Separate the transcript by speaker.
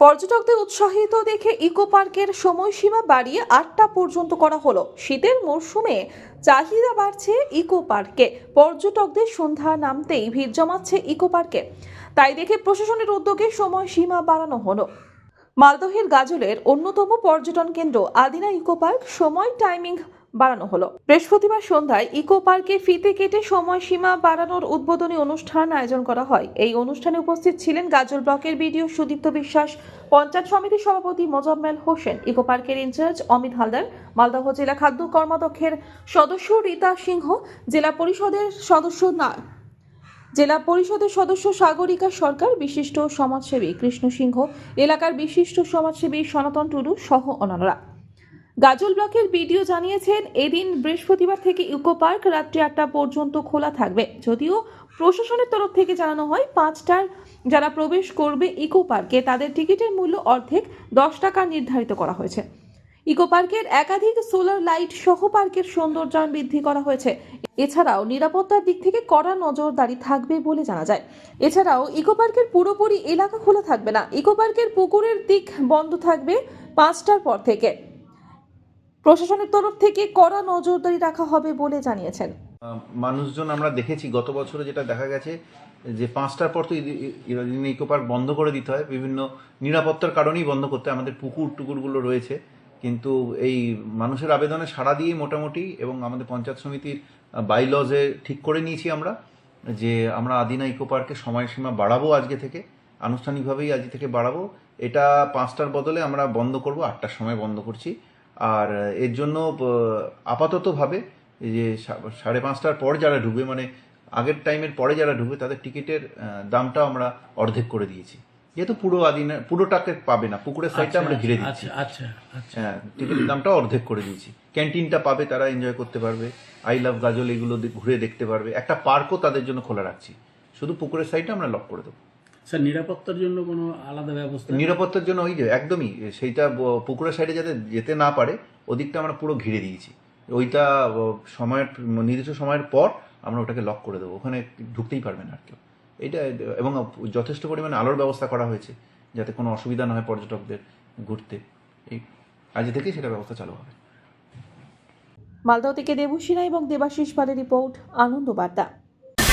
Speaker 1: পর্যটকদের উৎসাহিত দেখে ইকো পার্কের সময়সীমা বাড়িয়ে আটটা পর্যন্ত করা হলো। শীতের মরশুমে চাহিদা বাড়ছে ইকো পার্কে। পর্যটকদের সন্ধ্যা নামতেই ভিড় জমাচ্ছে ইকো পার্কে। তাই দেখে প্রশাসনের উদ্যোগে সময়সীমা বাড়ানো হলো। মালদহের গাজলের অন্যতম পর্যটন কেন্দ্র আদিনা ইকো পার্ক। সময়, টাইমিং বাড়ানো হলো। বৃহস্পতিবার সন্ধ্যায় ইকো পার্কে ফিতে কেটে সময়সীমা বাড়ানোর উদ্বোধনী অনুষ্ঠান আয়োজন করা হয়। এই অনুষ্ঠানে উপস্থিত ছিলেন গাজল ব্লকের বিডিও সুদীপ্ত বিশ্বাস, পঞ্চায়েত সমিতির সভাপতি মোজাম্মেল হোসেন, ইকো পার্কের ইনচার্জ অমিত হালদার, মালদহ জেলা খাদ্য কর্মাধ্যক্ষের সদস্য রীতা সিংহ, জেলা পরিষদের সদস্য না জেলা পরিষদের সদস্য সাগরিকা সরকার, বিশিষ্ট সমাজসেবী কৃষ্ণ সিংহ, এলাকার বিশিষ্ট সমাজসেবী সনাতন টুডু সহ অন্যান্যরা। গাজল ব্লকের বিডিও জানিয়েছেন, এদিন বৃহস্পতিবার থেকে ইকো পার্ক রাত্রি আটটা পর্যন্ত খোলা থাকবে। যদিও প্রশাসনের তরফ থেকে জানানো হয়, পাঁচটার যারা প্রবেশ করবে ইকো পার্কে, তাদের টিকিটের মূল্য অর্ধেক দশ টাকা নির্ধারিত করা হয়েছে। ইকো পার্কের একাধিক সোলার লাইট সহ পার্কের সৌন্দর্যায়ন বৃদ্ধি করা হয়েছে। এছাড়াও নিরাপত্তার দিক থেকে কড়া নজরদারি থাকবে বলে জানা যায়। এছাড়াও ইকো পার্কের পুরোপুরি এলাকা খোলা থাকবে না। ইকো পার্কের পুকুরের দিক বন্ধ থাকবে পাঁচটার পর থেকে। প্রশাসনের তরফ থেকে কড়া নজরদারি রাখা হবে বলে জানিয়েছেন।
Speaker 2: মানুষজন আমরা দেখেছি, গত বছরে যেটা দেখা গেছে, যে পাঁচটার পর তো ইকো পার্ক বন্ধ করে দিতে হয়। বিভিন্ন নিরাপত্তার কারণেই বন্ধ করতে আমাদের পুকুর, টুকুরগুলো রয়েছে। কিন্তু এই মানুষের আবেদনে সাড়া দিয়ে মোটামুটি এবং আমাদের পঞ্চায়েত সমিতির বাইলজে ঠিক করে নিয়েছি আমরা, যে আমরা আদিনা ইকো পার্কের সময়সীমা বাড়াবো আজকে থেকে, আনুষ্ঠানিকভাবেই আজ থেকে বাড়াবো। এটা পাঁচটার বদলে আমরা বন্ধ করব, আটটার সময় বন্ধ করছি। আর এর জন্য আপাততভাবে এই যে সাড়ে পাঁচটার পর যারা ঢুকবে মানে আগের টাইমের পরে যারা ঢুকবে তাদের টিকিটের আহ, দামটাও আমরা অর্ধেক করে দিয়েছি। যেহেতু পুরো আদিনা পুরোটাকে পাবে না পুকুরের সাইডটা আমরা ঘিরে দিচ্ছি।
Speaker 3: আচ্ছা আচ্ছা। আচ্ছা
Speaker 2: হ্যাঁ টিকিটের দামটা অর্ধেক করে দিয়েছি। ক্যান্টিনটা পাবে তারা এনজয় করতে পারবে। আই লাভ গাজল এগুলো ঘুরে দেখতে পারবে। একটা পার্কও তাদের জন্য খোলা রাখছি। শুধু পুকুরের সাইডটা আমরা লক করে দেবো।
Speaker 3: স্যার নিরাপত্তার জন্য কোনো আলাদা ব্যবস্থা
Speaker 2: নিরাপত্তার জন্য ওই যে একদমই সেইটা পুকুরের সাইডে যাতে যেতে না পারে ওদিকটা আমরা পুরো ঘিরে দিয়েছি। ওইটা সময়ের নির্দিষ্ট সময়ের পর আমরা ওটাকে লক করে দেবো। ওখানে ঢুকতেই পারবে না আর কেউ। এটা এবং যথেষ্ট পরিমাণে আলোর ব্যবস্থা করা হয়েছে যাতে কোনো অসুবিধা না হয় পর্যটকদের ঘুরতে। এই আজ থেকেই সেটা ব্যবস্থা চালু হবে।
Speaker 1: মালদহ থেকে দেবুসিনা এবং দেবাশিস পালের রিপোর্ট আনন্দ বার্তা।